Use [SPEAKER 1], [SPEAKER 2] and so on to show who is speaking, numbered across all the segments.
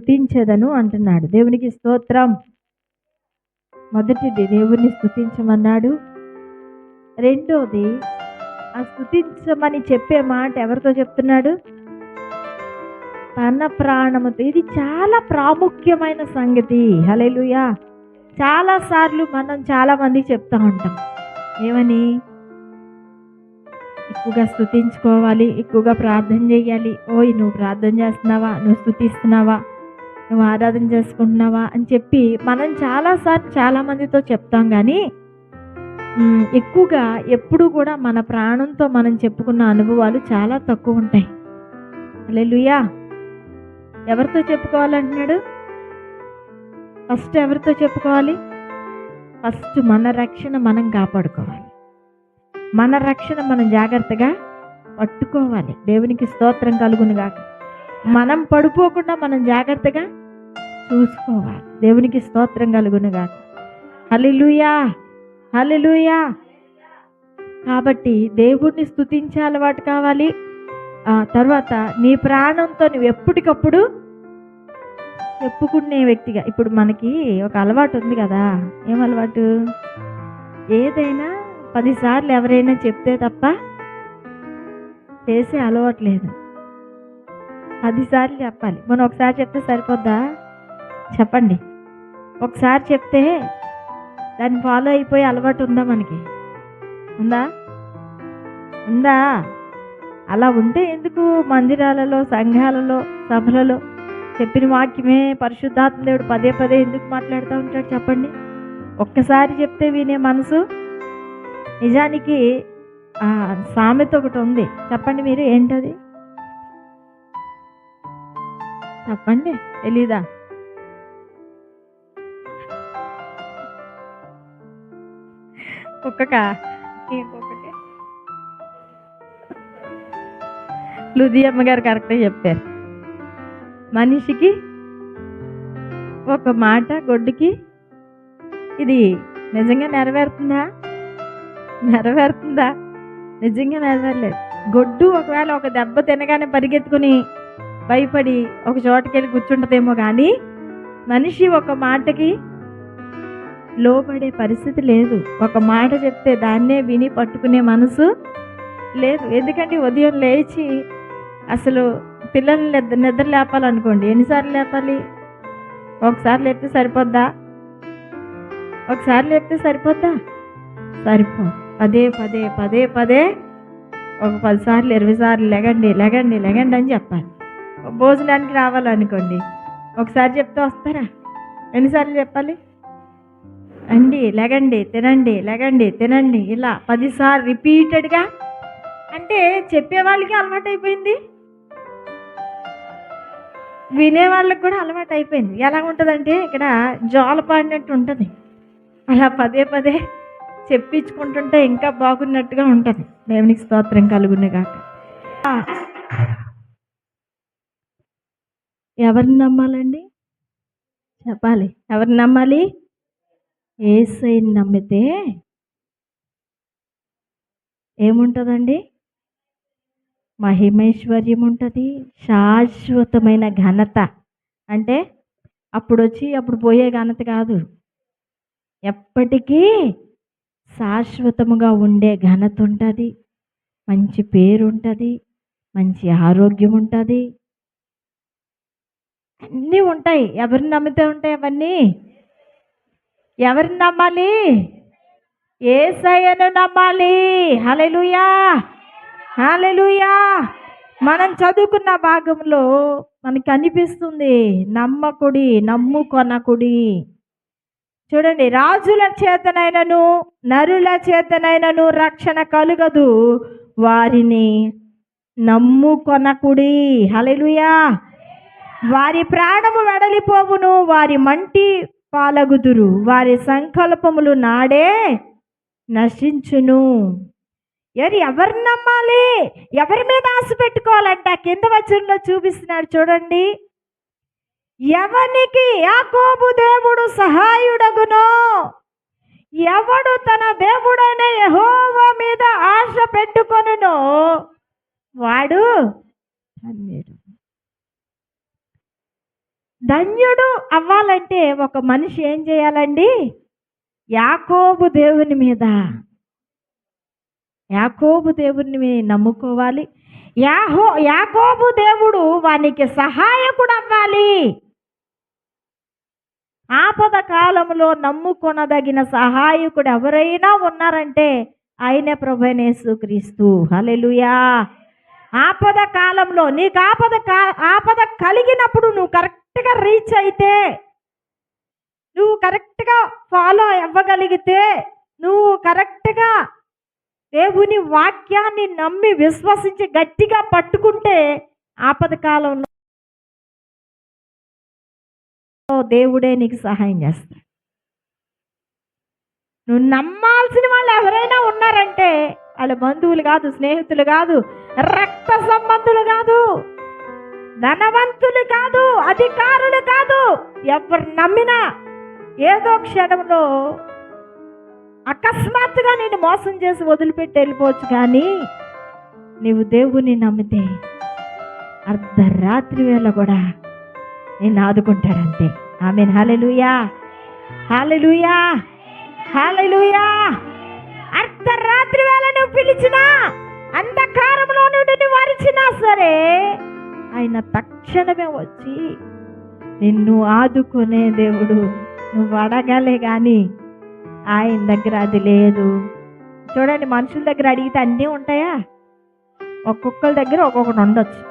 [SPEAKER 1] స్థుతించదను అంటున్నాడు. దేవునికి స్తోత్రం. మొదటిది దేవుణ్ణి స్తుతించమన్నాడు. రెండోది ఆ స్థుతించమని చెప్పే మాట ఎవరితో చెప్తున్నాడు? తన ప్రాణముతో. ఇది చాలా ప్రాముఖ్యమైన సంగతి. హలేలుయా చాలా సార్లు మనం చాలామంది చెప్తూ చెప్తా ఉంటాం. ఏమని? ఎక్కువగా స్థుతించుకోవాలి ఎక్కువగా ప్రార్థన చేయాలి. ఓయ్ నువ్వు ప్రార్థన చేస్తున్నావా? నువ్వు స్థుతిస్తున్నావా నువ్వు ఆరాధన చేసుకుంటున్నావా అని చెప్పి మనం చాలాసార్లు చాలామందితో చెప్తాం కానీ ఎక్కువగా ఎప్పుడు కూడా మన ప్రాణంతో మనం చెప్పుకున్న అనుభవాలు చాలా తక్కువ ఉంటాయి. అలెలుయా ఎవరితో చెప్పుకోవాలంటున్నాడు? ఫస్ట్ ఎవరితో చెప్పుకోవాలి? ఫస్ట్ మన రక్షణ మనం కాపాడుకోవాలి. మన రక్షణ మనం జాగ్రత్తగా పట్టుకోవాలి. దేవునికి స్తోత్రం కలుగును గాక మనం పడిపోకుండా మనం జాగ్రత్తగా చూసుకోవాలి. దేవునికి స్తోత్రం కలుగునుగా గాక హల్లెలూయా! కాబట్టి దేవుణ్ణి స్తుతించే అలవాటు కావాలి. తర్వాత నీ ప్రాణంతో నువ్వు ఎప్పటికప్పుడు చెప్పుకునే వ్యక్తిగా. ఇప్పుడు మనకి ఒక అలవాటు ఉంది కదా. ఏం అలవాటు? ఏదైనా పదిసార్లు ఎవరైనా చెప్తే తప్ప చేసే అలవాటు లేదు. పదిసార్లు చెప్పాలి. మనం ఒకసారి చెప్తే సరిపోద్దా? చెప్పండి. ఒకసారి చెప్తే దాన్ని ఫాలో అయిపోయి అలవాటు ఉందా మనకి? ఉందా? ఉందా? అలా ఉంటే ఎందుకు మందిరాలలో సంఘాలలో సభలలో చెప్పిన వాక్యమే పరిశుద్ధాత్మ దేవుడు పదే పదే ఎందుకు మాట్లాడుతూ ఉంటాడు చెప్పండి. ఒక్కసారి చెప్తే వినే మనసు నిజానికి సామెత ఒకటి ఉంది. చెప్పండి మీరు ఏంటది? చెప్పండి తెలీదా? కుక్కకా ఇంకొకటి. లుధియమ్మ గారు కరెక్ట్గా చెప్పారు. మనిషికి ఒక మాట గొడ్డుకి ఇది నిజంగా నెరవేరుతుందా? నెరవేరుతుందా? నిజంగా నెరవేరలేదు. గొడ్డు ఒకవేళ ఒక దెబ్బ తినగానే పరిగెత్తుకుని భయపడి ఒక చోటకి వెళ్ళి కూర్చుంటదేమో కానీ మనిషి ఒక మాటకి లోబడే పరిస్థితి లేదు. ఒక మాట చెప్తే దాన్నే విని పట్టుకునే మనసు లేదు. ఎందుకంటే ఉదయం లేచి అసలు పిల్లల్ని నిద్ర నిద్ర లేపాలనుకోండి. ఎన్నిసార్లు లేపాలి? ఒకసారి లేపితే సరిపోద్దా? ఒకసారి లేపితే సరిపోద్దా? సరిపో. పదే పదే పదే పదే. ఒక పది సార్లు ఇరవై సార్లు లెగండి లెగండి లెగండి అని చెప్పాలి. భోజనానికి రావాలనుకోండి. ఒకసారి చెప్తే వస్తారా? ఎన్నిసార్లు చెప్పాలి? అండి లెగండి తినండి లెగండి తినండి ఇలా పదిసార్లు రిపీటెడ్గా అంటే చెప్పేవాళ్ళకి అలవాటు అయిపోయింది వినేవాళ్ళకి కూడా అలవాటు అయిపోయింది ఎలా ఉంటుందంటే ఇక్కడ జోల పాడినట్టు ఉంటుంది. అలా పదే పదే చెప్పించుకుంటుంటే ఇంకా బాగున్నట్టుగా ఉంటుంది. దేవునికి స్తోత్రం కలుగునుగాక. ఎవరిని నమ్మాలండి? చెప్పాలి. ఎవరిని నమ్మాలి? ఏసైని నమ్మితే ఏముంటుందండి? మహిమైశ్వర్యం ఉంటుంది శాశ్వతమైన ఘనత. అంటే అప్పుడు వచ్చి అప్పుడు పోయే ఘనత కాదు. ఎప్పటికీ శాశ్వతముగా ఉండే ఘనత ఉంటుంది. మంచి పేరు ఉంటుంది మంచి ఆరోగ్యం ఉంటుంది అన్నీ ఉంటాయి. ఎవరిని నమ్మితే ఉంటాయి అవన్నీ? ఎవరిని నమ్మాలి? ఏసయ్యను నమ్మాలి. హలెలుయా హలెలుయా మనం చదువుకున్న భాగంలో మనకి అనిపిస్తుంది నమ్మకుడి నమ్ముకొనకుడి. చూడండి రాజుల చేతనైనను నరుల చేతనైనను రక్షణ కలుగదు. వారిని నమ్ముకొనకుడి. హల్లెలూయా. వారి ప్రాణము వెడలిపోవును వారి మంటి పాలగుదురు వారి సంకల్పములు నాడే నశించును. ఎవరు ఎవరిని నమ్మాలి? ఎవరి మీద ఆశ పెట్టుకోవాలంట? కింద వచనంలో చూపిస్తున్నాడు చూడండి. ఎవనికి యాకోబు దేవుడు సహాయుడగునో? ఎవడు తన దేవుడైన యహోవ మీద ఆశ పెట్టుకొనునో? వాడు అన్నాడు ధన్యుడు అవ్వాలంటే ఒక మనిషి ఏం చేయాలండి? యాకోబు దేవుని మీద. యాకోబు దేవుని మీద నమ్ముకోవాలి. యాహో యాకోబు దేవుడు వానికి సహాయకుడు అవ్వాలి. ఆపద కాలంలో నమ్ముకొనదగిన సహాయకుడు ఎవరైనా ఉన్నారంటే ఆయనే ప్రభనేసు క్రీస్తు హలెలుయా ఆపద కాలంలో నీకు ఆపద కా ఆపద కలిగినప్పుడు నువ్వు కరెక్ట్ కరెక్ట్గా రీచ్ అయితే నువ్వు కరెక్ట్గా ఫాలో అవ్వగలిగితే నువ్వు కరెక్ట్గా దేవుని వాక్యాన్ని నమ్మి విశ్వసించి గట్టిగా పట్టుకుంటే ఆపద కాలంలో దేవుడే నీకు సహాయం చేస్తాడు. నువ్వు నమ్మాల్సిన వాళ్ళు ఎవరైనా ఉన్నారంటే వాళ్ళ బంధువులు కాదు స్నేహితులు కాదు రక్త సంబంధులు కాదు. ధనవంతులు కాదు అధికారులు కాదు ఎవరు నమ్మినా ఏదో క్షణంలో అకస్మాత్తుగా నేను మోసం చేసి వదిలిపెట్టి వెళ్ళిపోవచ్చు కానీ నీవు దేవుని నమ్మితే అర్ధరాత్రి వేళ కూడా నేను ఆదుకుంటాడంతే. ఆమె హాలెలుయా హాలెలుయా హాలెలుయా అర్ధరాత్రి వేళ నువ్వు పిలిచినా అంధకారంలో నుండి నువ్వు అరిచినా సరే ఆయన తక్షణమే వచ్చి నిన్ను ఆదుకునే దేవుడు. నువ్వు అడగలే కానీ ఆయన దగ్గర అది లేదు. చూడండి మనుషుల దగ్గర అడిగితే అన్నీ ఉంటాయా? ఒక్కొక్కరి దగ్గర ఒక్కొక్కటి ఉండొచ్చు.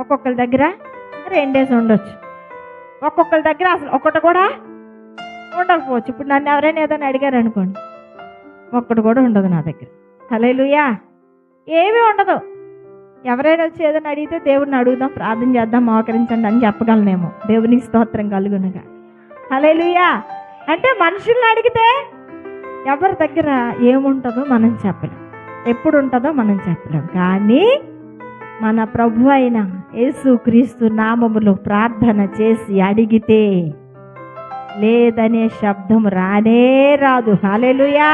[SPEAKER 1] ఒక్కొక్కరి దగ్గర రెండేసి ఉండొచ్చు. ఒక్కొక్కరి దగ్గర అసలు ఒకటి కూడా ఉండకపోవచ్చు. ఇప్పుడు నన్ను ఎవరైనా ఏదైనా అడిగారు అనుకోండి ఒక్కటి కూడా ఉండదు నా దగ్గర. హలేలుయా ఏమీ ఉండదు. ఎవరైనా వచ్చి ఏదైనా అడిగితే దేవుడిని అడుగుదాం ప్రార్థన చేద్దాం మోకరించండి అని చెప్పగలనేమో. దేవునికి స్తోత్రం కలుగునగా. హలేలుయా అంటే మనుషుల్ని అడిగితే ఎవరి దగ్గర ఏముంటుందో మనం చెప్పలేం. ఎప్పుడు ఉంటుందో మనం చెప్పలేం. కానీ మన ప్రభు అయిన యేసు క్రీస్తు ప్రార్థన చేసి అడిగితే లేదనే శబ్దం రానే రాదు. హాలెలుయా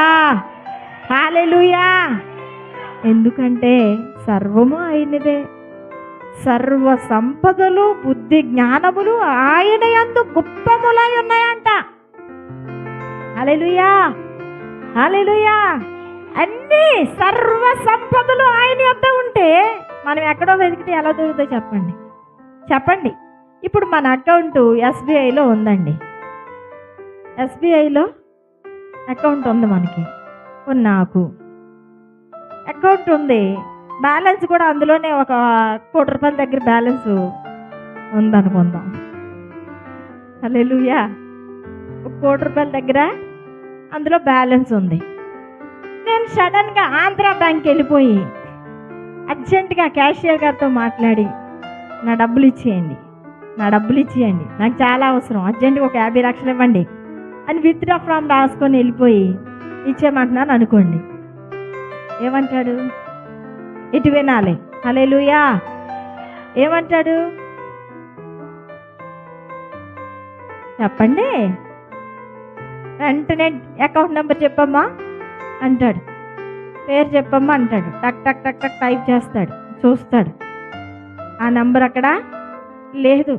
[SPEAKER 1] హాలెలుయా ఎందుకంటే సర్వము ఆయనదే సర్వ సంపదలు బుద్ధి జ్ఞానములు ఆయన యందు గుప్తములై ఉన్నాయంట. అలెలుయా అలెలుయా అన్ని సర్వ సంపదలు ఆయన యొద్ద ఉంటే మనం ఎక్కడో వెతికితే ఎలా దొరుకుతాయి చెప్పండి. చెప్పండి. ఇప్పుడు మన అకౌంట్ ఎస్బీఐలో ఉందండి. ఎస్బీఐలో అకౌంట్ ఉంది మనకి. నాకు అకౌంట్ ఉంది. బ్యాలెన్స్ కూడా అందులోనే ఒక కోటి రూపాయల దగ్గర బ్యాలెన్స్ ఉందనుకుందాం. హల్లెలూయా. ఒక కోటి రూపాయల దగ్గర అందులో బ్యాలెన్స్ ఉంది. నేను సడన్గా ఆంధ్ర బ్యాంక్ వెళ్ళిపోయి అర్జెంటుగా క్యాషియర్ గారితో మాట్లాడి నా డబ్బులు ఇచ్చేయండి నా డబ్బులు ఇచ్చేయండి నాకు చాలా అవసరం అర్జెంటుగా ఒక యాభై లక్షలు ఇవ్వండి అని విత్డ్రా ఫామ్ రాసుకొని వెళ్ళిపోయి ఇచ్చేయమంటున్నాను అనుకోండి. ఏమంటాడు? ఇటు వినాలి. హల్లెలూయా. ఏమంటాడు? చెప్పండి. వెంటనే అకౌంట్ నెంబర్ చెప్పమ్మా అంటాడు. పేరు చెప్పమ్మా అంటాడు. టక్ టక్ టక్ టక్ టైప్ చేస్తాడు. చూస్తాడు. ఆ నంబర్ అక్కడ లేదు.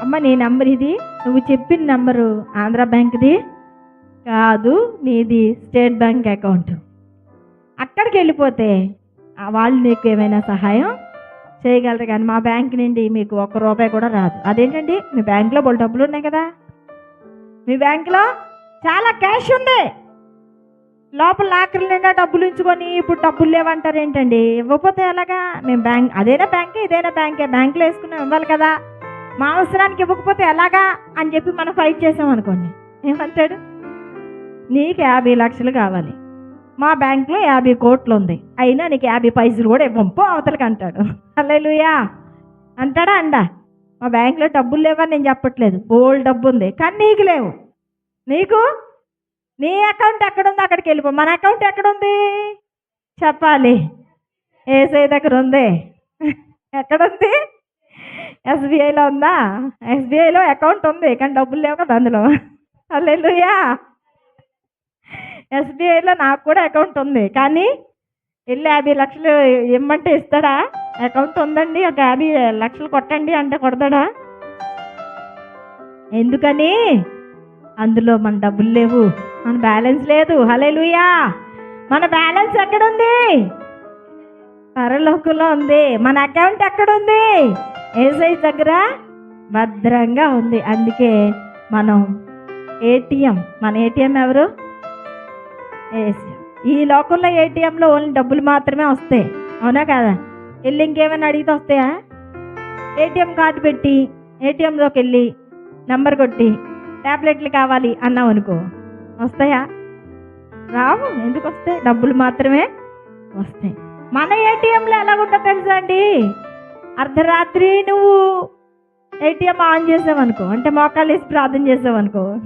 [SPEAKER 1] అమ్మ నీ నంబర్ ఇది? నువ్వు చెప్పిన నంబరు ఆంధ్ర బ్యాంక్ది కాదు నీది స్టేట్ బ్యాంక్ అకౌంట్. అక్కడికి వెళ్ళిపోతే వాళ్ళు నీకు ఏమైనా సహాయం చేయగలరు కానీ మా బ్యాంక్ నుండి మీకు ఒక్క రూపాయి కూడా రాదు. అదేంటండి? మీ బ్యాంక్లో బోల్ డబ్బులు ఉన్నాయి కదా? మీ బ్యాంక్లో చాలా క్యాష్ ఉంది. లోపల లాకర్ల నిండా డబ్బులు ఉంచుకొని ఇప్పుడు డబ్బులు లేవంటారు ఏంటండి? ఇవ్వకపోతే ఎలాగా? మేము బ్యాంక్ అదేనా బ్యాంకే? ఇదైనా బ్యాంకే? బ్యాంకులో వేసుకున్నాం ఇవ్వాలి కదా. మా అవసరానికి ఇవ్వకపోతే ఎలాగా? అని చెప్పి మనం ఫైట్ చేసాం అనుకోండి. ఏమంటాడు? నీకు యాభై లక్షలు కావాలి. మా బ్యాంక్లో యాభై కోట్లు ఉంది అయినా నీకు యాభై పైసలు కూడా ఇవ్వంపో అవతలకి అంటాడు. అల్లెలుయా అంటాడా అండా? మా బ్యాంక్లో డబ్బులు లేవని నేను చెప్పట్లేదు. బోల్ డబ్బు ఉంది కానీ నీకు లేవు. నీకు? నీ అకౌంట్ ఎక్కడుంది అక్కడికి వెళ్ళిపో. మన అకౌంట్ ఎక్కడుంది? చెప్పాలి. ఏసఐ దగ్గర ఉంది ఎక్కడుంది? ఎస్బీఐలో ఉందా? ఎస్బీఐలో అకౌంట్ ఉంది కానీ డబ్బులు లేవు కదా అందులో. అల్లెలుయా ఎస్బీఐలో నాకు కూడా అకౌంట్ ఉంది. కానీ వెళ్ళి యాభై లక్షలు ఇమ్మంటే ఇస్తాడా? అకౌంట్ ఉందండి ఒక యాభై లక్షలు కొట్టండి అంటే కొడతాడా? ఎందుకని? అందులో మన డబ్బులు లేవు. మన బ్యాలెన్స్ లేదు. హలేలుయా మన బ్యాలెన్స్ ఎక్కడుంది? పరలోకంలో ఉంది. మన అకౌంట్ ఎక్కడుంది? ఏసైజ్ దగ్గర భద్రంగా ఉంది. అందుకే మనం ఏటీఎం మన ఏటీఎం ఎవరు? ఏసీ. ఈ లోకంలో ఏటీఎంలో ఓన్లీ డబ్బులు మాత్రమే వస్తాయి. అవునా కదా? వెళ్ళి ఇంకేమైనా అడిగితే వస్తాయా? ఏటీఎం కార్డు పెట్టి ఏటీఎంలోకి వెళ్ళి నెంబర్ కొట్టి ట్యాబ్లెట్లు కావాలి అన్నాం అనుకో. వస్తాయా? రావు ఎందుకు వస్తాయి? డబ్బులు మాత్రమే వస్తాయి. మన ఏటీఎంలో ఎలా ఉంటుందో తెలుసా అండి? అర్ధరాత్రి నువ్వు ఏటీఎం ఆన్ చేసావనుకో అంటే మోకాళ్ళు వేసి ప్రార్థన చేసావనుకో.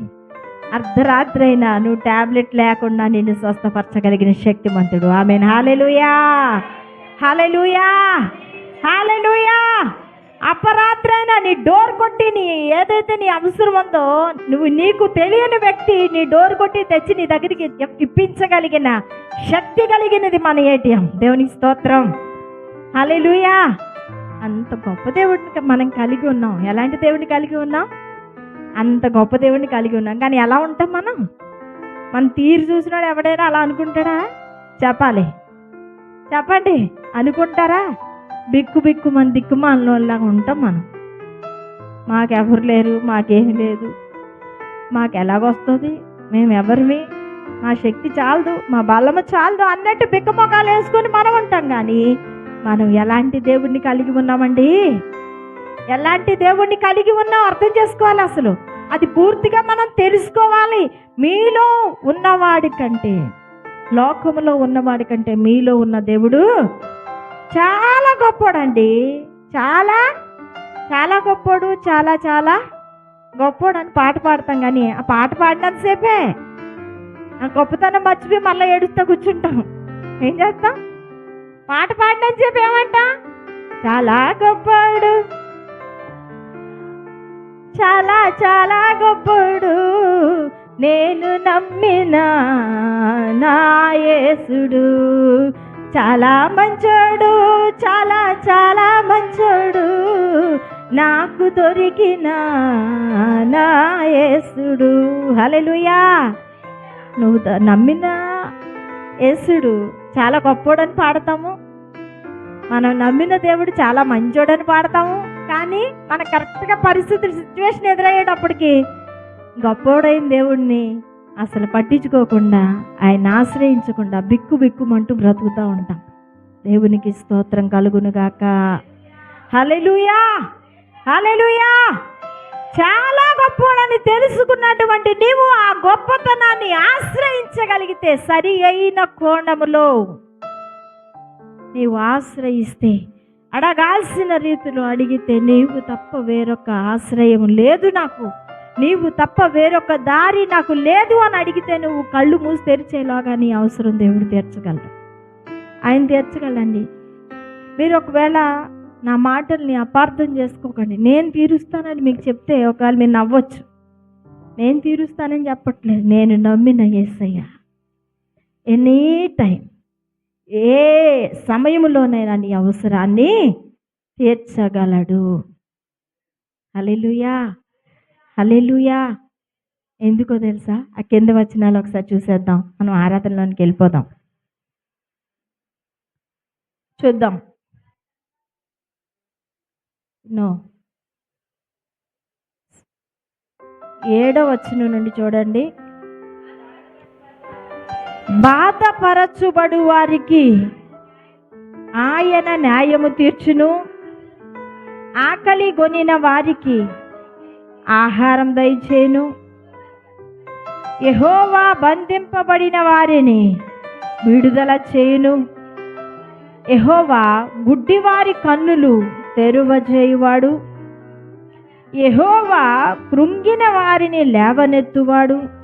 [SPEAKER 1] అర్ధరాత్రి అయినా నువ్వు టాబ్లెట్ లేకుండా నిన్ను స్వస్థపరచగలిగిన శక్తిమంతుడు. ఆమె హాలెలుయా హాలెలుయా హాలెలుయా అపరాత్రి అయినా నీ డోర్ కొట్టి నీ ఏదైతే నీ అవసరం ఉందో నువ్వు నీకు తెలియని వ్యక్తి నీ డోర్ కొట్టి తెచ్చి నీ దగ్గరికి ఇప్పించగలిగిన శక్తి కలిగినది మన ఏటీఎం. దేవునికి స్తోత్రం. హాలెలుయా అంత గొప్ప దేవుడిని మనం కలిగి ఉన్నాం. ఎలాంటి దేవుడిని కలిగి ఉన్నాం? అంత గొప్ప దేవుడిని కలిగి ఉన్నాం. కానీ ఎలా ఉంటాం మనం? మన తీరు చూసినాడు ఎవడైనా అలా అనుకుంటాడా? చెప్పాలి. చెప్పండి. అనుకుంటారా? బిక్కు బిక్కు మన దిక్కు మనలాగా ఉంటాం మనం. మాకెవరు లేరు మాకేం లేదు. మాకు ఎలాగొస్తుంది మేము ఎవరివి మా శక్తి చాలదు మా బలము చాలదు అన్నట్టు బిక్కమొకాలు వేసుకొని మనం ఉంటాం కానీ మనం ఎలాంటి దేవుడిని కలిగి ఉన్నామండి? ఎలాంటి దేవుడిని కలిగి ఉన్నాం? అర్థం చేసుకోవాలి అసలు. అది పూర్తిగా మనం తెలుసుకోవాలి. మీలో ఉన్నవాడి కంటే లోకంలో ఉన్నవాడి కంటే మీలో ఉన్న దేవుడు చాలా గొప్పోడండి. చాలా చాలా గొప్పోడు చాలా చాలా గొప్పోడు అని పాట పాడతాం కానీ ఆ పాట పాడినంతసేపే ఆ గొప్పతనం మర్చిపోయి మళ్ళీ ఏడుస్తూ కూర్చుంటాం. ఏం చేస్తాం? పాట పాడినంతసేపు ఏమంటా? చాలా గొప్పోడు చాలా చాలా గొప్పడు. నేను నమ్మిన నాయసుడు చాలా మంచోడు చాలా చాలా మంచోడు. నాకు దొరికిన నాయసుడు హలెలుయా నువ్వు నమ్మిన యేసుడు చాలా గొప్పోడని పాడతాము. మనం నమ్మిన దేవుడు చాలా మంచోడని పాడతాము. కానీ మన కరెక్ట్గా పరిస్థితి సిచ్యువేషన్ ఎదురయ్యేటప్పటికి గొప్పోడైన దేవుడిని అసలు పట్టించుకోకుండా ఆయన ఆశ్రయించకుండా బిక్కు బిక్కుమంటూ బ్రతుకుతూ ఉంటాం. దేవునికి స్తోత్రం కలుగును గాక. హలెలుయా హలెలుయా చాలా గొప్పవాడని తెలుసుకున్నటువంటి నీవు ఆ గొప్పతనాన్ని ఆశ్రయించగలిగితే సరి అయిన కోణములో నీవు ఆశ్రయిస్తే అడగాల్సిన రీతిలో అడిగితే నీవు తప్ప వేరొక ఆశ్రయం లేదు నాకు. నీవు తప్ప వేరొక దారి నాకు లేదు అని అడిగితే నువ్వు కళ్ళు మూసి తెరిచేలాగా నీ అవసరం దేవుడు తీర్చగలడు. ఆయన తీర్చగలండి. మీరు ఒకవేళ నా మాటల్ని అపార్థం చేసుకోకండి. నేను తీరుస్తానని మీకు చెప్తే ఒకవేళ మీరు నవ్వచ్చు. నేను తీరుస్తానని చెప్పట్లేదు. నేను నమ్మిన యేసయ్య ఎనీ టైం ఏ సమయంలోనైనా నీ అవసరాన్ని తీర్చగలడు. అలెలుయా అలెలుయా ఎందుకో తెలుసా? ఆ కింద వచ్చినాలో ఒకసారి చూసేద్దాం. మనం ఆరాధనలోనికి వెళ్ళిపోదాం. చూద్దాం. నో. ఏడో వచ్చిన నుండి చూడండి. బాధపరచుబడు వారికి ఆయన న్యాయము తీర్చును. ఆకలి గొనిన వారికి ఆహారం దయచేను యహోవా బంధింపబడిన వారిని విడుదల చేయును. యహోవా గుడ్డివారి కన్నులు తెరువజేయువాడు. యహోవా కృంగిన వారిని లేవనెత్తువాడు.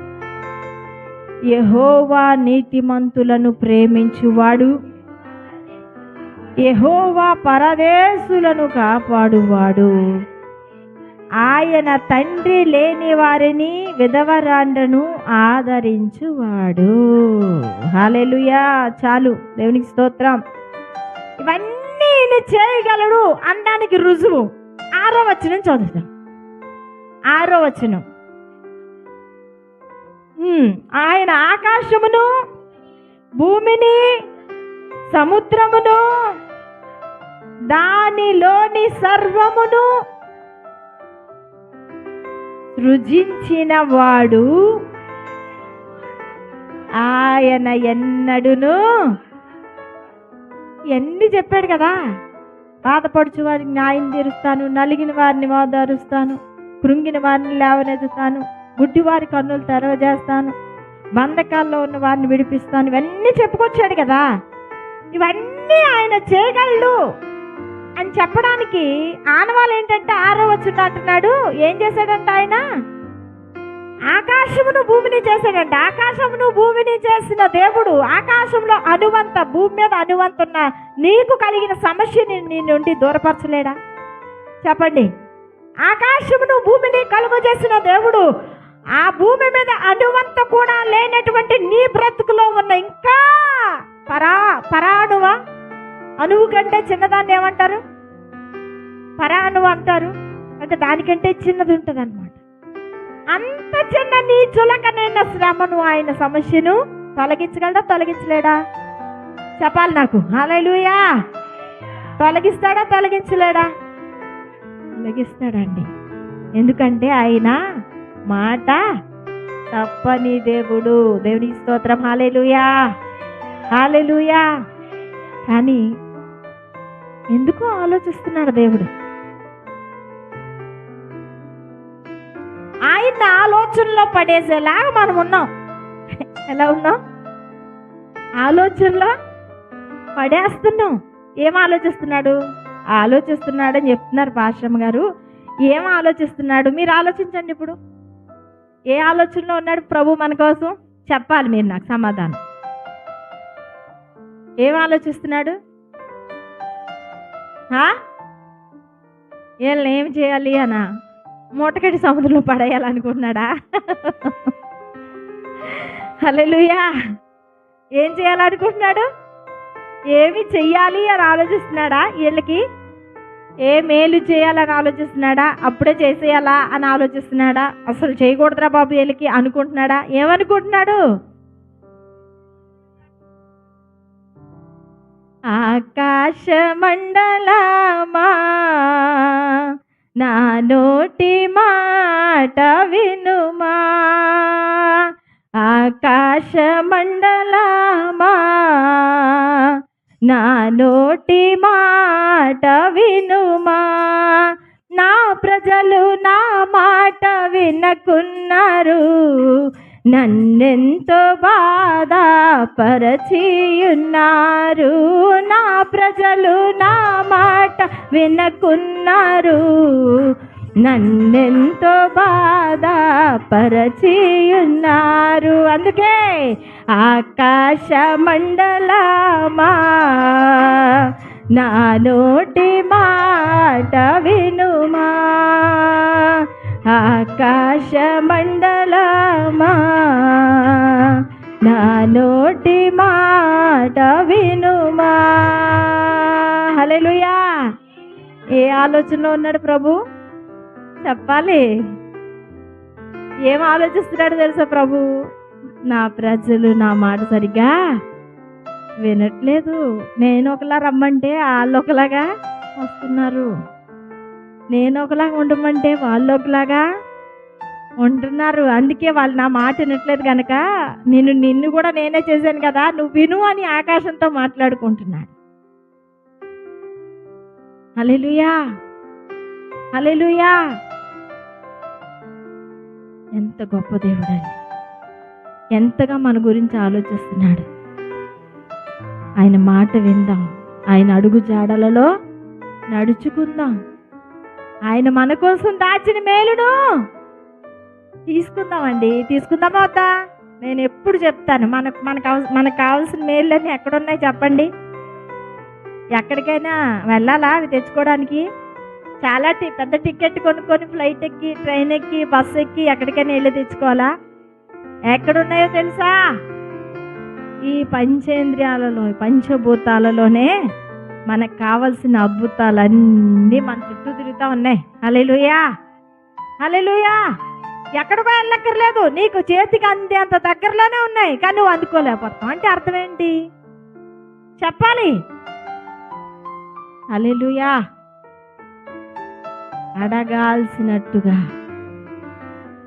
[SPEAKER 1] యహోవా నీతిమంతులను ప్రేమించువాడు. యహోవా పరదేశులను కాపాడువాడు. ఆయన తండ్రి లేని వారిని విధవరాండ్రను ఆదరించువాడు. హాలెలుయా చాలు. దేవునికి స్తోత్రం. ఇవన్నీ ఈయన చేయగలడు అనడానికి రుజువు. ఆరో వచనం చదువుతాం ఆరో వచనం. ఆయన ఆకాశమును భూమిని సముద్రమును దానిలోని సర్వమును సృజించిన వాడు ఆయన ఎన్నడును ఎన్ని చెప్పాడు కదా? బాధపడుచు వారికి న్యాయం తీరుస్తాను నలిగిన వారిని ఓదారుస్తాను కృంగిన వారిని లేవనెత్తుతాను. గుడ్డివారి కన్నులు తెరవజేస్తాను. బంధకాల్లో ఉన్న వారిని విడిపిస్తాను. ఇవన్నీ చెప్పుకొచ్చాడు కదా. ఇవన్నీ ఆయన చేయగలడు అని చెప్పడానికి ఆనవాళ్ళు ఏంటంటే ఆరో వచ్చుండ అంటున్నాడు. ఏం చేశాడంట ఆయన? ఆకాశమును భూమిని చేశాడంట. ఆకాశమును భూమిని చేసిన దేవుడు ఆకాశంలో అనువంత భూమి మీద అనువంత ఉన్న నీకు కలిగిన సమస్యని నీ నుండి దూరపరచలేడా? చెప్పండి. ఆకాశమును భూమిని కలుగజేసిన దేవుడు ఆ భూమి మీద అనువంత కూడా లేనటువంటి నీ బ్రతుకులో ఉన్న ఇంకా పరా పరాణువ అణువు కంటే చిన్నదాన్ని ఏమంటారు? పరాణువు అంటారు. అంటే దానికంటే చిన్నది ఉంటుంది అనమాట అంత చిన్న నీ చులకనైన శ్రమను ఆయన సమస్యను తొలగించగలడా తొలగించలేడా? చెప్పాలి నాకు. హాలూయా తొలగిస్తాడా తొలగించలేడా? తొలగిస్తాడండి. ఎందుకంటే ఆయన మాట తప్పని దేవుడు. దేవుని స్తోత్రం. హాలేలుయా హాలేలుయా కానీ ఎందుకు ఆలోచిస్తున్నాడు దేవుడు? ఆయన ఆలోచనలో పడేసేలాగా మనం ఉన్నాం. ఎలా ఉన్నాం? ఆలోచనలో పడేస్తున్నాం. ఏం ఆలోచిస్తున్నాడు? ఆలోచిస్తున్నాడని చెప్తున్నారు పాశ్రమ గారు. ఏం ఆలోచిస్తున్నాడు? మీరు ఆలోచించండి ఇప్పుడు. ఏ ఆలోచనలో ఉన్నాడు ప్రభు మన కోసం? చెప్పాలి మీరు నాకు సమాధానం. ఏం ఆలోచిస్తున్నాడు? వీళ్ళని ఏం చేయాలి అనా? మూటకటి సముద్రంలో పడేయాలనుకుంటున్నాడా? హల్లెలూయా! ఏం చేయాలనుకుంటున్నాడు? ఏమి చెయ్యాలి అని ఆలోచిస్తున్నాడా వీళ్ళకి? ఏ మేలు చేయాలని ఆలోచిస్తున్నాడా? అప్పుడే చేసేయాలా అని ఆలోచిస్తున్నాడా? అసలు చేయకూడదురా బాబు వీళ్ళకి అనుకుంటున్నాడా? ఏమనుకుంటున్నాడు? ఆకాశ మండలమా నా నోటి మాట వినుమా? ఆకాశ మండలమా నా నోటి మాట వినుమా? నా ప్రజలు నా మాట వినకున్నారు. నన్నెంతో బాధ పరచియున్నారు నా ప్రజలు నా మాట వినకున్నారు. నన్నెంతో బాధ పరచియున్నారు. అందుకే ఆకాశ మండలమా నా నోటి మాట వినుమా. ఆకాశ మండలమా నా నోటి మాట వినుమా. హలో ఏ ఆలోచనలో ఉన్నాడు ప్రభు? చెప్పాలి? ఏం ఆలోచిస్తున్నాడు తెలుసా ప్రభు? నా ప్రజలు నా మాట సరిగ్గా వినట్లేదు. నేను ఒకలా రమ్మంటే వాళ్ళు ఒకలాగా వస్తున్నారు. నేను ఒకలాగా ఉండమంటే వాళ్ళు ఒకలాగా ఉంటున్నారు. అందుకే వాళ్ళు నా మాట వినట్లేదు కనుక నేను నిన్ను కూడా నేనే చేశాను కదా నువ్వు విను అని ఆకాశంతో మాట్లాడుకుంటున్నాడు. అలెలుయా అలెలుయా ఎంత గొప్ప దేవుడండి ఎంతగా మన గురించి ఆలోచిస్తున్నాడు. ఆయన మాట విందాం. ఆయన అడుగు జాడలలో నడుచుకుందాం. ఆయన మన కోసం దాచిన మేలును తీసుకుందామండి. తీసుకుందామా వద్దా? నేను ఎప్పుడు చెప్తాను. మనకు మనకు మనకు కావాల్సిన మేళ్ళన్నీ ఎక్కడున్నాయి చెప్పండి. ఎక్కడికైనా వెళ్ళాలా? అవి తెచ్చుకోవడానికి? చాలా టి పెద్ద టికెట్ కొనుక్కొని ఫ్లైట్ ఎక్కి ట్రైన్ ఎక్కి బస్సు ఎక్కి ఎక్కడికైనా వెళ్ళి తెచ్చుకోవాలా? ఎక్కడున్నాయో తెలుసా? ఈ పంచేంద్రియాలలో పంచభూతాలలోనే మనకు కావలసిన అద్భుతాలన్నీ మన చుట్టూ తిరుగుతూ ఉన్నాయి. హల్లెలూయా! హల్లెలూయా! ఎక్కడికో వెళ్ళక్కర్లేదు. నీకు చేతికి అందే అంత దగ్గరలోనే ఉన్నాయి కానీ నువ్వు అందుకోలేకపోతావు అంటే అర్థం ఏంటి? చెప్పాలి. లూయా అడగాల్సినట్టుగా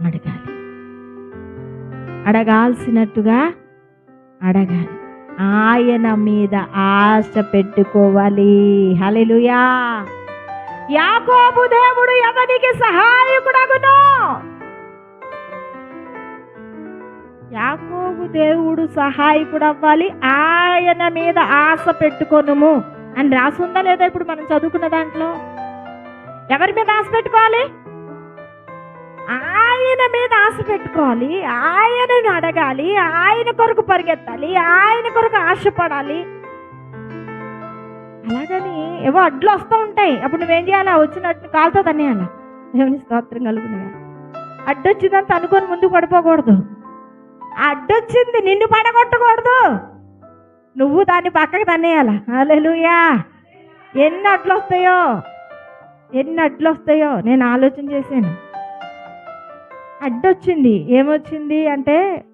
[SPEAKER 1] అడగాలి. అడగాల్సినట్టుగా అడగాలి. ఆయన మీద ఆశ పెట్టుకోవాలి. హలెలుయా యాకోబు దేవుడు ఎవరికి సహాయకుడగును? యాకోబు దేవుడు సహాయకుడు అవ్వాలి ఆయన మీద ఆశ పెట్టుకొనుము అని రాసుందా లేదా ఇప్పుడు మనం చదువుకున్న దాంట్లో? ఎవరి మీద ఆశ పెట్టుకోవాలి? ఆయన మీద ఆశ పెట్టుకోవాలి. ఆయనను అడగాలి. ఆయన కొరకు పరిగెత్తాలి. ఆయన కొరకు ఆశపడాలి. అలాగని ఏవో అడ్లు వస్తూ ఉంటాయి. అప్పుడు నువ్వేం చేయాలి? వచ్చినట్టు కాలుతో తనేయాల దేవుని స్తోత్రం కలుగునుగా అడ్డొచ్చిందంత అనుకొని ముందు పడిపోకూడదు. అడ్డొచ్చింది నిన్ను పడగొట్టకూడదు. నువ్వు దాన్ని పక్కకు తన్నేయాల. అలెలుయా ఎన్ని అడ్లు వస్తాయో. ఎన్ని అడ్లు వస్తాయో నేను ఆలోచన చేశాను. అడ్డొచ్చింది. ఏమొచ్చింది అంటే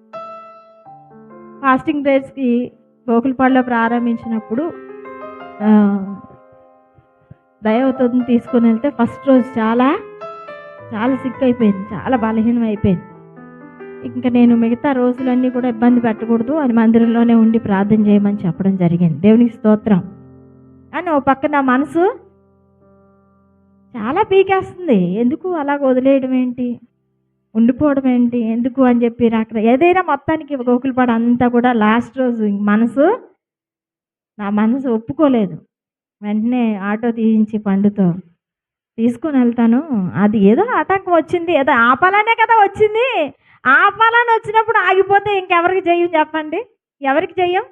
[SPEAKER 1] ఫాస్టింగ్ డేస్కి గోకులపాడులో ప్రారంభించినప్పుడు దయవతను తీసుకుని తీసుకొని వెళ్తే ఫస్ట్ రోజు చాలా చాలా సిక్ అయిపోయింది. చాలా బలహీనం అయిపోయింది ఇంకా నేను మిగతా రోజులన్నీ కూడా ఇబ్బంది పెట్టకూడదు. అని మందిరంలోనే ఉండి ప్రార్థన చేయమని చెప్పడం జరిగింది. దేవునికి స్తోత్రం. అని ఓ పక్క నా మనసు చాలా పీకేస్తుంది. ఎందుకు అలా వదిలేయడం ఏంటి? ఉండిపోవడం ఏంటి? ఎందుకు అని చెప్పి అక్కడ ఏదైనా మొత్తానికి గోకులపాడు అంతా కూడా లాస్ట్ రోజు ఇంక మనసు నా మనసు ఒప్పుకోలేదు. వెంటనే ఆటో తీయించి పండుతో తీసుకొని వెళ్తాను. అది ఏదో ఆటంకం వచ్చింది. ఏదో ఆపాలనే కదా వచ్చింది. ఆపాలని వచ్చినప్పుడు ఆగిపోతే ఇంకెవరికి చెయ్యం చెప్పండి? ఎవరికి చెయ్యం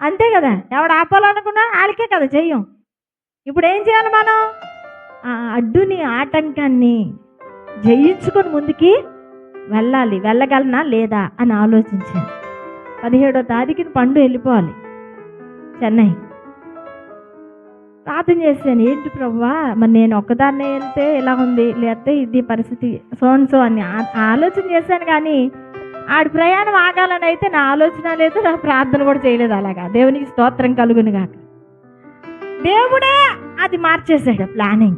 [SPEAKER 1] అంతే కదా. ఎవడు ఆపాలనుకున్నా వాళ్ళకే కదా చెయ్యం ఇప్పుడు ఏం చేయాలి మనం? ఆ అడ్డుని ఆటంకాన్ని జయించుకొని ముందుకి వెళ్ళాలి. వెళ్ళగలనా లేదా అని ఆలోచించాను. పదిహేడో తారీఖున పండు వెళ్ళిపోవాలి. చెన్నై. ప్రార్థన చేశాను ఏంటి ప్రభువా మరి నేను ఒక్కదాన్నే వెళ్తే ఇలా ఉంది? లేకపోతే ఇది పరిస్థితి సోన్ సో అని ఆలోచన చేశాను కానీ ఆడి ప్రయాణం ఆగాలని అయితే నా ఆలోచన లేదు నా ప్రార్థన కూడా చేయలేదు అలాగా. దేవునికి స్తోత్రం కలుగును కాక దేవుడే అది మార్చేశాడు ప్లానింగ్.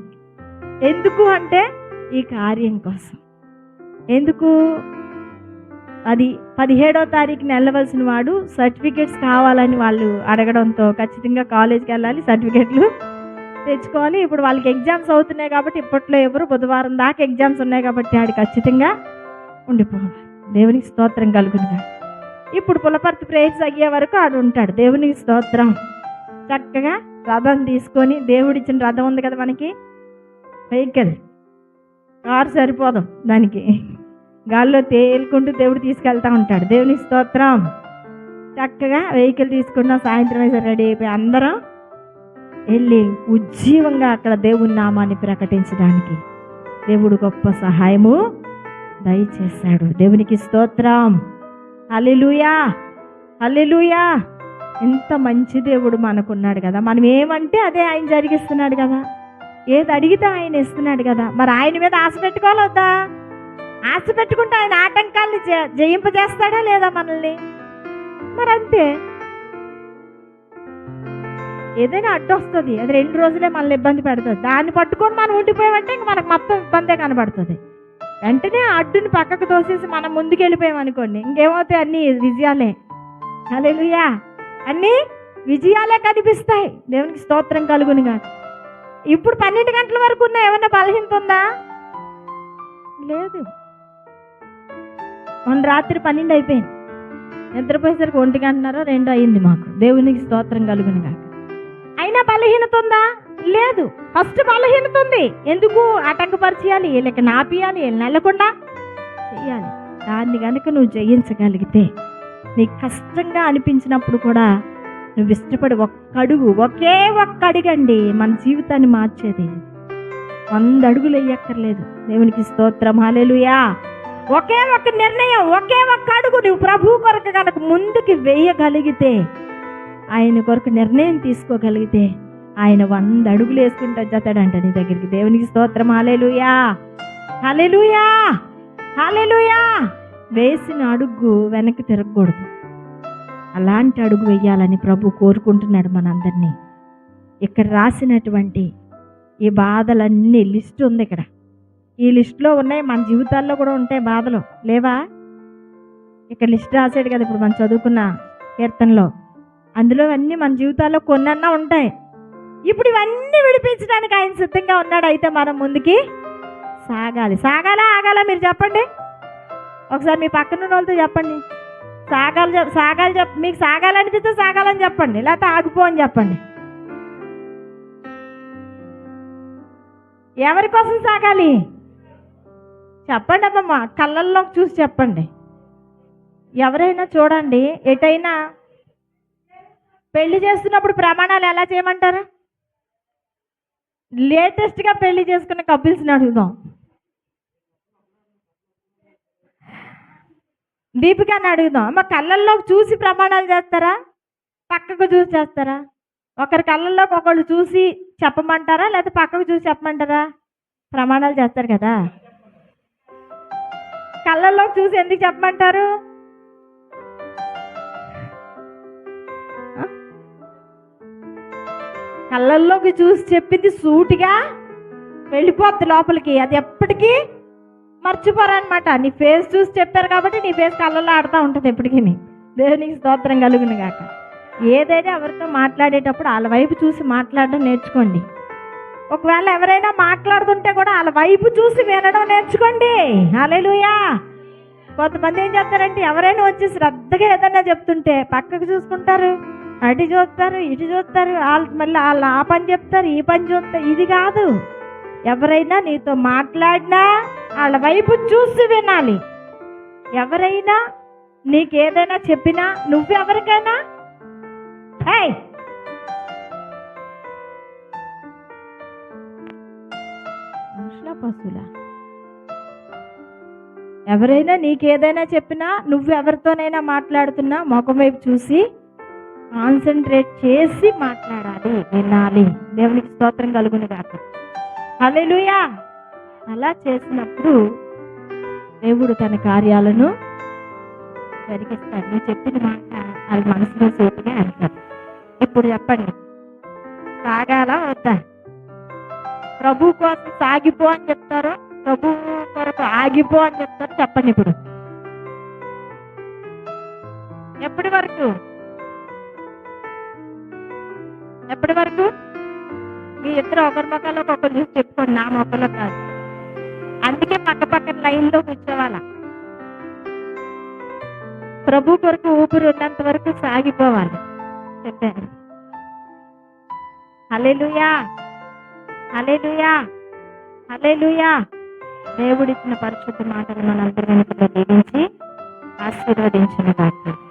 [SPEAKER 1] ఎందుకు అంటే ఈ కార్యం కోసం. ఎందుకు? అది పదిహేడో తారీఖున వెళ్ళవలసిన వాడు సర్టిఫికేట్స్ కావాలని వాళ్ళు అడగడంతో ఖచ్చితంగా కాలేజ్కి వెళ్ళాలి సర్టిఫికేట్లు తెచ్చుకోవాలి ఇప్పుడు వాళ్ళకి ఎగ్జామ్స్ అవుతున్నాయి కాబట్టి ఇప్పట్లో ఎవరు బుధవారం దాకా ఎగ్జామ్స్ ఉన్నాయి కాబట్టి ఆడు ఖచ్చితంగా ఉండిపోవాలి. దేవునికి స్తోత్రం కలుగునుగా ఇప్పుడు పులపర్తి ప్రేయర్స్ అయ్యే వరకు ఆడు ఉంటాడు. దేవునికి స్తోత్రం. చక్కగా రథం తీసుకొని దేవుడిచ్చిన రథం ఉంది కదా మనకి? వెహికల్. కారు సరిపోదు దానికి. గాల్లో తేలుకుంటూ దేవుడు తీసుకెళ్తా ఉంటాడు. దేవుని స్తోత్రం. చక్కగా వెహికల్ తీసుకున్న సాయంత్రం అయితే రెడీ అయిపోయి అందరం వెళ్ళి ఉజ్జీవంగా అక్కడ దేవుని నామాన్ని ప్రకటించడానికి దేవుడు గొప్ప సహాయము దయచేశాడు. దేవునికి స్తోత్రం. అల్లెలుయా అల్లెలుయా ఎంత మంచి దేవుడు మనకున్నాడు కదా. మనం ఏమంటే అదే ఆయన జరిగిస్తున్నాడు కదా. ఏది అడిగితే ఆయన ఇస్తున్నాడు కదా. మరి ఆయన మీద ఆశ పెట్టుకోవాలి వద్దా? ఆశ పెట్టుకుంటే ఆయన ఆటంకాల్ని జ- జయింపజేస్తాడా లేదా మనల్ని? మరి అంతే ఏదైనా అడ్డు వస్తుంది. అది రెండు రోజులే మనల్ని ఇబ్బంది పెడుతుంది. దాన్ని పట్టుకొని మనం ఉండిపోయామంటే ఇంక మనకు మొత్తం ఇబ్బందే కనబడుతుంది. వెంటనే ఆ అడ్డుని పక్కకు తోసేసి మనం ముందుకు అనుకోండి ఇంకేమవుతాయి అన్నీ విజయాలే. అలెలుయా అన్నీ విజయాలే కనిపిస్తాయి. దేవునికి స్తోత్రం కలుగునుగా ఇప్పుడు పన్నెండు గంటల వరకు ఉన్న ఏమన్నా బలహీనత ఉందా? లేదు. మొన్న రాత్రి పన్నెండు అయిపోయింది. నిద్రపోయేసరికి ఒంటి గంటన్నారో రెండు అయింది మాకు. దేవునికి స్తోత్రం కలుగునుగా అయినా బలహీనత ఉందా? లేదు. ఫస్ట్ బలహీనత ఉంది. ఎందుకు? ఆటంకపరిచేయాలి. వీళ్ళకి నాపియాలి? వీళ్ళు నెలకుండా చెయ్యాలి. దాన్ని కనుక నువ్వు జయించగలిగితే నీకు కష్టంగా అనిపించినప్పుడు కూడా నువ్వు ఇష్టపడి ఒక్క అడుగు ఒకే ఒక్క అడుగండి మన జీవితాన్ని మార్చేది. వంద అడుగులు వేయక్కర్లేదు. దేవునికి స్తోత్రం హాలేలుయా ఒకే ఒక్క నిర్ణయం ఒకే ఒక్క అడుగు నువ్వు ప్రభు కొరకు కనుక ముందుకు వేయగలిగితే ఆయన కొరకు నిర్ణయం తీసుకోగలిగితే ఆయన వంద అడుగులు వేసుకుంటా జతాడంట నీ దగ్గరికి. దేవునికి స్తోత్రం హాలేలుయా హాలేలుయా హాలేలుయా వేసిన అడుగు వెనక్కి తిరగకూడదు. అలాంటి అడుగు వెయ్యాలని ప్రభు కోరుకుంటున్నాడు మనందరినీ. ఇక్కడ రాసినటువంటి ఈ బాధలన్నీ లిస్ట్ ఉంది ఇక్కడ. ఈ లిస్టులో ఉన్నాయి మన జీవితాల్లో కూడా ఉంటాయి బాధలు. లేవా? ఇక్కడ లిస్ట్ రాసాడు కదా ఇప్పుడు మనం చదువుకున్న కీర్తనలో. అందులో అన్నీ మన జీవితాల్లో కొన్నన్నా ఉంటాయి. ఇప్పుడు ఇవన్నీ విడిపించడానికి ఆయన సిద్ధంగా ఉన్నాడు. అయితే మనం ముందుకి సాగాలి. సాగాలా ఆగాలా మీరు చెప్పండి? ఒకసారి మీ పక్కన ఉన్న వాళ్ళతో చెప్పండి. సాగాలి చెప్ సాగాలి చెప్ మీకు సాగాలనిపిస్తే సాగాలని చెప్పండి లేకపోతే ఆగిపో అని చెప్పండి. ఎవరి కోసం సాగాలి? చెప్పండి అమ్మమ్మ కళ్ళల్లోకి చూసి చెప్పండి. ఎవరైనా చూడండి ఎటైనా పెళ్ళి చేస్తున్నప్పుడు ప్రమాణాలు ఎలా చేయమంటారు? లేటెస్ట్గా పెళ్ళి చేసుకున్న కపిల్స్ని అడుగుదాం. దీపికాని అడుగుదాం. అమ్మ కళ్ళల్లోకి చూసి ప్రమాణాలు చేస్తారా? పక్కకు చూసి చేస్తారా? ఒకరి కళ్ళల్లోకి ఒకళ్ళు చూసి చెప్పమంటారా? లేకపోతే పక్కకు చూసి చెప్పమంటారా? ప్రమాణాలు చేస్తారు కదా. కళ్ళల్లోకి చూసి ఎందుకు చెప్పమంటారు? కళ్ళల్లోకి చూసి చెప్పింది సూటిగా వెళ్ళిపోద్ది లోపలికి. అది ఎప్పటికీ మర్చిపోరనమాట. నీ ఫేస్ చూసి చెప్పారు కాబట్టి నీ ఫేస్ కళ్ళల్లో ఆడుతూ ఉంటుంది ఎప్పటికీ దేవునికి స్తోత్రం కలుగును గాక. ఏదైనా ఎవరితో మాట్లాడేటప్పుడు వాళ్ళ వైపు చూసి మాట్లాడడం నేర్చుకోండి. ఒకవేళ ఎవరైనా మాట్లాడుతుంటే కూడా వాళ్ళ వైపు చూసి వినడం నేర్చుకోండి. అలెలుయా కొంతమంది ఏం చేస్తారంటే ఎవరైనా వచ్చి శ్రద్ధగా ఏదైనా చెప్తుంటే పక్కకు చూసుకుంటారు అటు చూస్తారు ఇటు చూస్తారు వాళ్ళు మళ్ళీ వాళ్ళు ఆ పని చెప్తారు ఈ పని చూస్తారు. ఇది కాదు. ఎవరైనా నీతో మాట్లాడినా వాళ్ళ వైపు చూసి వినాలి. ఎవరైనా నీకేదైనా చెప్పినా నువ్వెవరికైనా? హే! మనుషుల పశువులా? ఎవరైనా నీకేదైనా చెప్పినా నువ్వు ఎవరితోనైనా మాట్లాడుతున్నా ముఖం వైపు చూసి కాన్సన్ట్రేట్ చేసి మాట్లాడాలి వినాలి. దేవునికి స్తోత్రం కలుగుని కాక హల్లెలూయా! అలా చేసినప్పుడు దేవుడు తన కార్యాలను జరిగిస్తాడు. నువ్వు చెప్పిన మాట అది మనసులో సూటిగా అంటారు ఇప్పుడు చెప్పండి. సాగాల వద్దా? ప్రభు కోసం సాగిపో అని చెప్తారు? ప్రభు కొరకు ఆగిపో అని చెప్తారు? చెప్పండి ఇప్పుడు. ఎప్పటి వరకు? ఎప్పటి వరకు? మీ ఇద్దరు ఒకరి మొక్కలో ఒకరు చూసి చెప్పుకోండి. నా మొక్కలో కాదు. అందుకే పక్క పక్కన లైన్లో కూర్చోవాలా? ప్రభు కొరకు ఊపిరి ఉన్నంత వరకు సాగిపోవాలి. చెప్పారు. అలేలుయా అలేలుయా అలేలుయా దేవుడిచ్చిన పరిశుద్ధ మాటలు మనందరి వెనుకలో దీవించి ఆశీర్వదించిన కాక